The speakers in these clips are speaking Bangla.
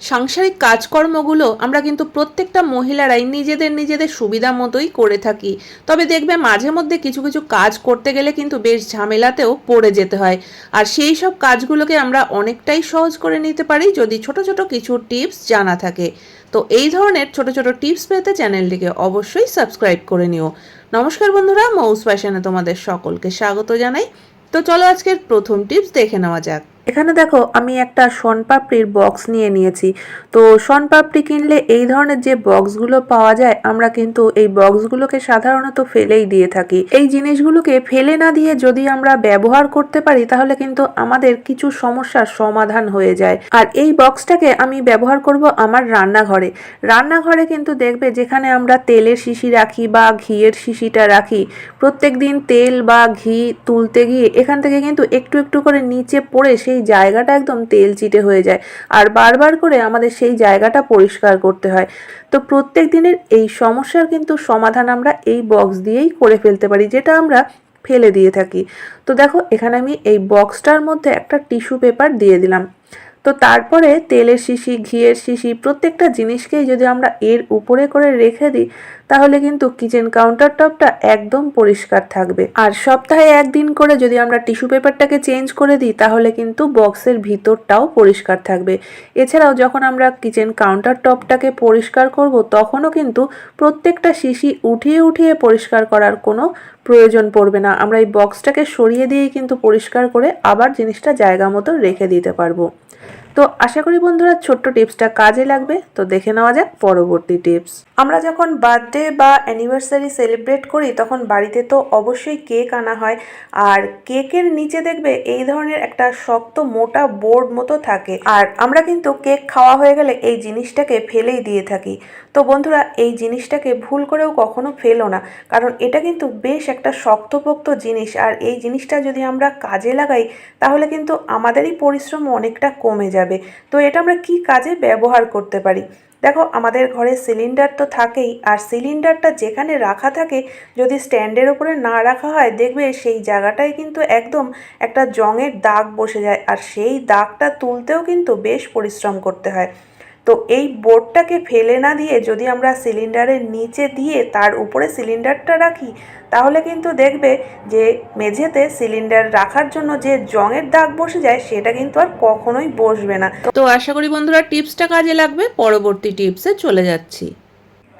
সাংসারিক কাজকর্মগুলো আমরা কিন্তু প্রত্যেকটা মহিলারাই নিজেদের নিজেদের সুবিধা মতোই করে থাকি। তবে দেখবে মাঝে মধ্যে কিছু কিছু কাজ করতে গেলে কিন্তু বেশ ঝামেলাতেও পড়ে যেতে হয়। আর সেই সব কাজগুলোকে আমরা অনেকটাই সহজ করে নিতে পারি যদি ছোট ছোট কিছু টিপস জানা থাকে। তো এই ধরনের ছোট ছোট টিপস পেতে চ্যানেলটিকে অবশ্যই সাবস্ক্রাইব করে নিও। নমস্কার বন্ধুরা, মৌস ফ্যাশনে তোমাদের সকলকে স্বাগত জানাই। তো চলো আজকের প্রথম টিপস দেখে নেওয়া যাক। এখানে দেখো, আমি একটা শনপাপড়ির বক্স নিয়ে নিয়েছি। তো শনপাপড়ি কিনলে এই ধরনের যে বক্সগুলো পাওয়া যায়, আমরা কিন্তু এই বক্সগুলোকে সাধারণত ফেলেই দিয়ে থাকি। এই জিনিসগুলোকে ফেলে না দিয়ে যদি আমরা ব্যবহার করতে পারি, তাহলে কিন্তু আমাদের কিছু সমস্যার সমাধান হয়ে যায়। আর এই বক্সটাকে আমি ব্যবহার করব আমার রান্নাঘরে। রান্নাঘরে কিন্তু দেখবে যেখানে আমরা তেলের শিশি রাখি বা ঘিয়ের শিশিটা রাখি প্রত্যেক দিন তেল বা ঘি তুলতে গিয়ে এখান থেকে কিন্তু একটু একটু করে নিচে পড়ে সেই জায়গাটা একদম তেল চিটে হয়ে যায়। আর বারবার করে আমাদের সেই জায়গাটা পরিষ্কার করতে হয়। তো প্রত্যেক দিনের এই সমস্যার কিন্তু সমাধান আমরা এই বক্স দিয়েই করে ফেলতে পারি, যেটা আমরা ফেলে দিয়ে থাকি। তো দেখো, এখানে আমি এই বক্সটার মধ্যে একটা টিস্যু পেপার দিয়ে দিলাম। তো তারপরে তেলের শিশি, ঘিয়ের শিশি, প্রত্যেকটা জিনিসকেই যদি আমরা এর উপরে করে রেখে দিই, তাহলে কিন্তু কিচেন কাউন্টার টপটা একদম পরিষ্কার থাকবে। আর সপ্তাহে একদিন করে যদি আমরা টিস্যু পেপারটাকে চেঞ্জ করে দিই, তাহলে কিন্তু বক্সের ভিতরটাও পরিষ্কার থাকবে। এছাড়াও যখন আমরা কিচেন কাউন্টার টপটাকে পরিষ্কার করব, তখনও কিন্তু প্রত্যেকটা শিশি উঠিয়ে উঠিয়ে পরিষ্কার করার কোনো প্রয়োজন পড়বে না। আমরা এই বক্সটাকে সরিয়ে দিয়েই কিন্তু পরিষ্কার করে আবার জিনিসটা জায়গা মতো রেখে দিতে পারব। তো আশা করি বন্ধুরা ছোট্ট টিপসটা কাজে লাগবে। তো দেখে নেওয়া যাক পরবর্তী টিপস। আমরা যখন বার্থডে বা অ্যানিভার্সারি সেলিব্রেট করি, তখন বাড়িতে তো অবশ্যই কেক আনা হয়। আর কেকের নিচে দেখবে এই ধরনের একটা শক্ত মোটা বোর্ড মতো থাকে। আর আমরা কিন্তু কেক খাওয়া হয়ে গেলে এই জিনিসটাকে ফেলেই দিয়ে থাকি। তো বন্ধুরা, এই জিনিসটাকে ভুল করেও কখনো ফেলো না। কারণ এটা কিন্তু বেশ একটা শক্তপোক্ত জিনিস। আর এই জিনিসটা যদি আমরা কাজে লাগাই, তাহলে কিন্তু আমাদেরই পরিশ্রম অনেকটা কমে যাবে। তো এটা আমরা কি কাজে ব্যবহার করতে পারি? দেখো, আমাদের ঘরে সিলিন্ডার তো থাকেই, আর সিলিন্ডারটা যেখানে রাখা থাকে, যদি স্ট্যান্ডের ওপরে না রাখা হয়, দেখবে সেই জায়গাটায় কিন্তু একদম একটা জঙের দাগ বসে যায়, আর সেই দাগটা তুলতেও কিন্তু বেশ পরিশ্রম করতে হয়। তো এই বোর্ডটাকে ফেলে না দিয়ে যদি আমরা সিলিন্ডারের নিচে দিয়ে তার উপরে সিলিন্ডারটা রাখি, তাহলে কিন্তু দেখবে যে মেঝেতে সিলিন্ডার রাখার জন্য যে জঙের দাগ বসে যায় সেটা কিন্তু আর কখনোই বসবে না। তো আশা করি বন্ধুরা টিপসটা কাজে লাগবে, পরবর্তী টিপসে চলে যাচ্ছি।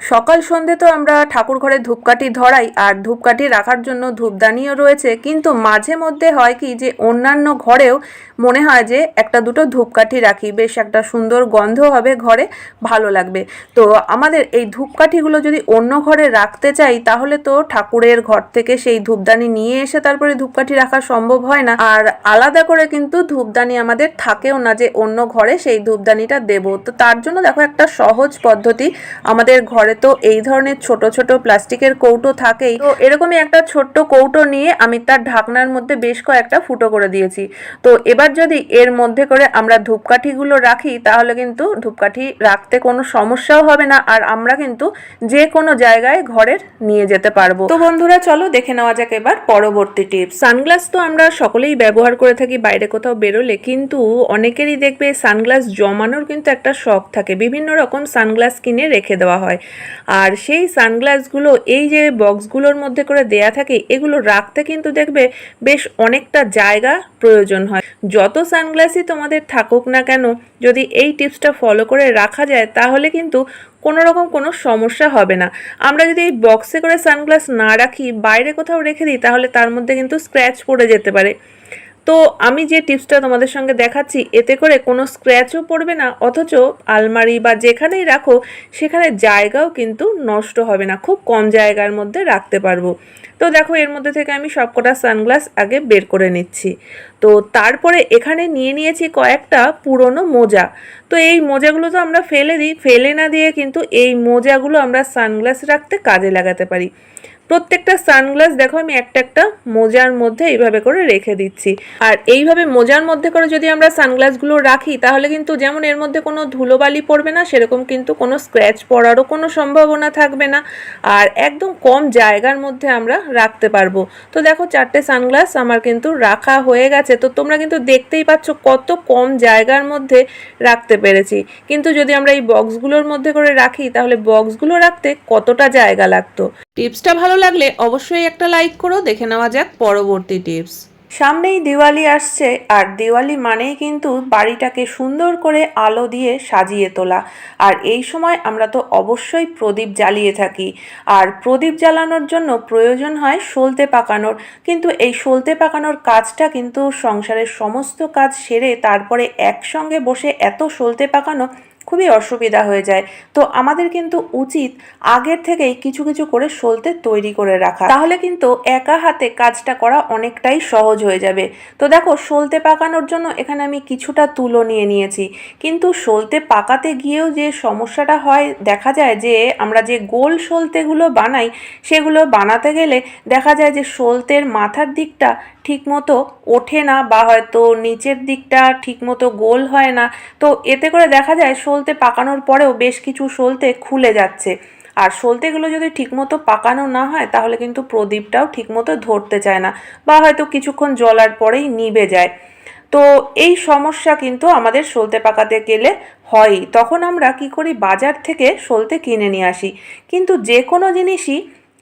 সকাল সন্ধে তো আমরা ঠাকুর ঘরে ধূপকাঠি ধরাই, আর ধূপকাঠি রাখার জন্য ধূপদানিও রয়েছে। কিন্তু মাঝে মধ্যে হয় কি যে, অন্যান্য ঘরেও মনে হয় যে, একটা দুটো ধূপকাঠি রাখি। বেশ একটা সুন্দর গন্ধ হবে ঘরে, ভালো লাগবে। তো আমাদের এই ধূপকাঠিগুলো যদি অন্য ঘরে রাখতে চাই, তাহলে তো ঠাকুরের ঘর থেকে সেই ধূপদানি নিয়ে এসে তারপরে ধূপকাঠি রাখা সম্ভব হয় না। আর আলাদা করে কিন্তু ধূপদানি আমাদের থাকেও না যে, অন্য ঘরে সেই ধূপদানিটা দেব। তো তার জন্য দেখো একটা সহজ পদ্ধতি আমাদের ঘরে ঘরে তো এই ধরনের ছোট ছোট প্লাস্টিকের কৌটো থাকেই। তো এরকমই একটা ছোট্ট কৌটো নিয়ে আমি তার ঢাকনার মধ্যে বেশ কয়েকটা ফুটো করে দিয়েছি। তো এবার যদি এর মধ্যে করে আমরা ধূপকাঠিগুলো রাখি, তাহলে কিন্তু ধূপকাঠি রাখতে কোনো সমস্যাও হবে না। আর আমরা কিন্তু যে কোনো জায়গায় ঘরের নিয়ে যেতে পারব। তো বন্ধুরা, চলো দেখে নেওয়া যাক এবার পরবর্তী টিপস। সানগ্লাস তো আমরা সকলেই ব্যবহার করে থাকি, বাইরে কোথাও বেরোলে। কিন্তু অনেকেরই দেখবে সানগ্লাস জমানোর কিন্তু একটা শখ থাকে। বিভিন্ন রকম সানগ্লাস কিনে রেখে দেওয়া হয়। আর সেই সানগ্লাসগুলো, এই যে বক্সগুলোর মধ্যে করে দেয়া থাকে, এগুলো রাখতে কিন্তু দেখবে বেশ অনেকটা জায়গা প্রয়োজন হয়। যত সানগ্লাসই তোমাদের থাকুক না কেন, যদি এই টিপসটা ফলো করে রাখা যায়, তাহলে কিন্তু কোনো রকম কোনো সমস্যা হবে না। আমরা যদি এই বক্সে করে সানগ্লাস না রাখি, বাইরে কোথাও রেখে দিই, তাহলে তার মধ্যে কিন্তু স্ক্র্যাচ পড়ে যেতে পারে। তো আমি যে টিপসটা তোমাদের সঙ্গে দেখাচ্ছি, এতে করে কোনো স্ক্র্যাচও পড়বে না, অথচ আলমারি বা যেখানেই রাখো, সেখানে জায়গাও কিন্তু নষ্ট হবে না, খুব কম জায়গার মধ্যে রাখতে পারব। তো দেখো, এর মধ্যে থেকে আমি সবকটা সানগ্লাস আগে বের করে নিচ্ছি। তো তারপরে এখানে নিয়ে নিয়েছি কয়েকটা পুরনো মোজা। তো এই মোজাগুলো তো আমরা ফেলে দিই, ফেলে না দিয়ে কিন্তু এই মোজাগুলো আমরা সানগ্লাস রাখতে কাজে লাগাতে পারি। প্রত্যেকটা সানগ্লাস দেখো আমি একটা একটা মোজার মধ্যে এইভাবে করে রেখে দিচ্ছি। আর এইভাবে মোজার মধ্যে করে যদি আমরা সানগ্লাসগুলো রাখি, তাহলে কিন্তু যেমন এর মধ্যে কোনো ধুলোবালি পড়বে না, সেরকম কিন্তু কোনো স্ক্র্যাচ পড়ারও কোনো সম্ভাবনা থাকবে না। আর একদম কম জায়গার মধ্যে আমরা রাখতে পারব। তো দেখো চারটে সানগ্লাস আমার কিন্তু রাখা হয়ে গেছে। তো তোমরা কিন্তু দেখতেই পাচ্ছ কত কম জায়গার মধ্যে রাখতে পেরেছি। কিন্তু যদি আমরা এই বক্সগুলোর মধ্যে করে রাখি, তাহলে বক্সগুলো রাখতে কতটা জায়গা লাগতো? টিপসটা ভালো লাগলে অবশ্যই একটা লাইক করো, দেখে নেওয়া যাক পরবর্তী টিপস। সামনেই দিওয়ালি আসছে, আর দিওয়ালি মানেই কিন্তু বাড়িটাকে সুন্দর করে আলো দিয়ে সাজিয়ে তোলা। আর এই সময় আমরা তো অবশ্যই প্রদীপ জ্বালিয়ে থাকি। আর প্রদীপ জ্বালানোর জন্য প্রয়োজন হয় সলতে পাকানোর। কিন্তু এই সলতে পাকানোর কাজটা কিন্তু সংসারের সমস্ত কাজ সেরে তারপরে একসঙ্গে বসে এত সলতে পাকানো খুবই অসুবিধা হয়ে যায়। তো আমাদের কিন্তু উচিত আগের থেকেই কিছু কিছু করে সলতে তৈরি করে রাখা। তাহলে কিন্তু একা হাতে কাজটা করা অনেকটাই সহজ হয়ে যাবে। তো দেখো, সলতে পাকানোর জন্য এখানে আমি কিছুটা তুলো নিয়ে নিয়েছি। কিন্তু সলতে পাকাতে গিয়েও যে সমস্যাটা হয়, দেখা যায় যে আমরা যে গোল সলতেগুলো বানাই, সেগুলো বানাতে গেলে দেখা যায় যে সলতের মাথার দিকটা ঠিকমতো ওঠে না বা হয়তো নিচের দিকটা ঠিকমতো গোল হয় না। তো এতে করে দেখা যায় সলতে পাকানোর পরেও বেশ কিছু সলতে খুলে যাচ্ছে। আর সলতেগুলো যদি ঠিকমতো পাকানো না হয়, তাহলে কিন্তু প্রদীপটাও ঠিকমতো ধরতে চায় না বা হয়তো কিছুক্ষণ জলার পরেই নিবে যায়। তো এই সমস্যা কিন্তু আমাদের সলতে পাকাতে গেলে হয়ই। তখন আমরা কি করি, বাজার থেকে সলতে কিনে নিয়ে আসি। কিন্তু যে কোনো জিনিসই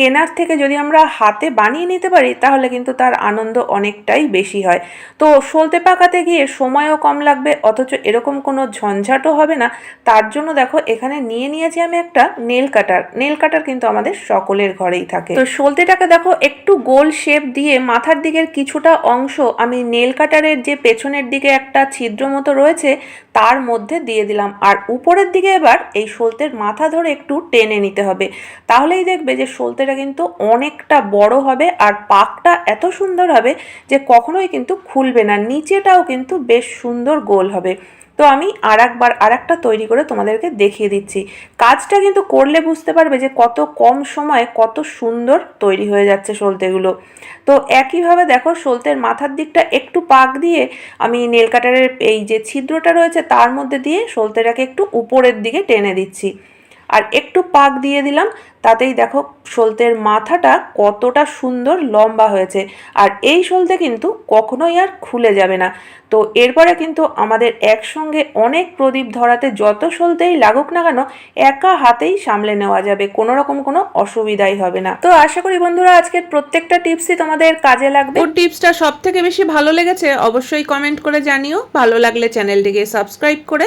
কেনার থেকে যদি আমরা হাতে বানিয়ে নিতে পারি, তাহলে কিন্তু তার আনন্দ অনেকটাই বেশি হয়। তো সলতে পাকাতে গিয়ে সময়ও কম লাগবে, অথচ এরকম কোনো ঝঞ্ঝাটও হবে না। তার জন্য দেখো, এখানে নিয়ে নিয়েছি আমি একটা নেল কাটার। নেল কাটার কিন্তু আমাদের সকলের ঘরেই থাকে। তো সলতেটাকে দেখো, একটু গোল শেপ দিয়ে মাথার দিকের কিছুটা অংশ আমি নেল কাটারের যে পেছনের দিকে একটা ছিদ্র মতো রয়েছে, তার মধ্যে দিয়ে দিলাম। আর উপরের দিকে এবার এই সলতের মাথা ধরে একটু টেনে নিতে হবে। তাহলেই দেখবে যে সলতেটা কিন্তু অনেকটা বড় হবে আর পাকটা এত সুন্দর হবে যে কখনোই কিন্তু খুলবে না। নিচেটাও কিন্তু বেশ সুন্দর গোল হবে। তো আমি আর একবার আর একটা তৈরি করে তোমাদেরকে দেখিয়ে দিচ্ছি। কাজটা কিন্তু করলে বুঝতে পারবে যে কত কম সময়ে কত সুন্দর তৈরি হয়ে যাচ্ছে সলতেগুলো। তো একইভাবে দেখো সলতের মাথার দিকটা একটু পাক দিয়ে আমি নেল কাটারের এই যে ছিদ্রটা রয়েছে তার মধ্যে দিয়ে সলতেটাকে একটু উপরের দিকে টেনে দিচ্ছি। আর একটু পাক দিয়ে দিলাম, তাতেই দেখো সলতের মাথাটা কতটা সুন্দর লম্বা হয়েছে। আর এই সলতে কিন্তু কখনোই আর খুলে যাবে না। তো এরপরে কিন্তু আমাদের একসঙ্গে অনেক প্রদীপ ধরাতে যত সলতেই লাগুক না কেন, একা হাতেই সামলে নেওয়া যাবে কোনো রকম কোনো অসুবিধাই হবে না। তো আশা করি বন্ধুরা আজকের প্রত্যেকটা টিপসই তোমাদের কাজে লাগবে। ওর টিপসটা সব থেকে বেশি ভালো লেগেছে অবশ্যই কমেন্ট করে জানিও। ভালো লাগলে চ্যানেলটিকে সাবস্ক্রাইব করে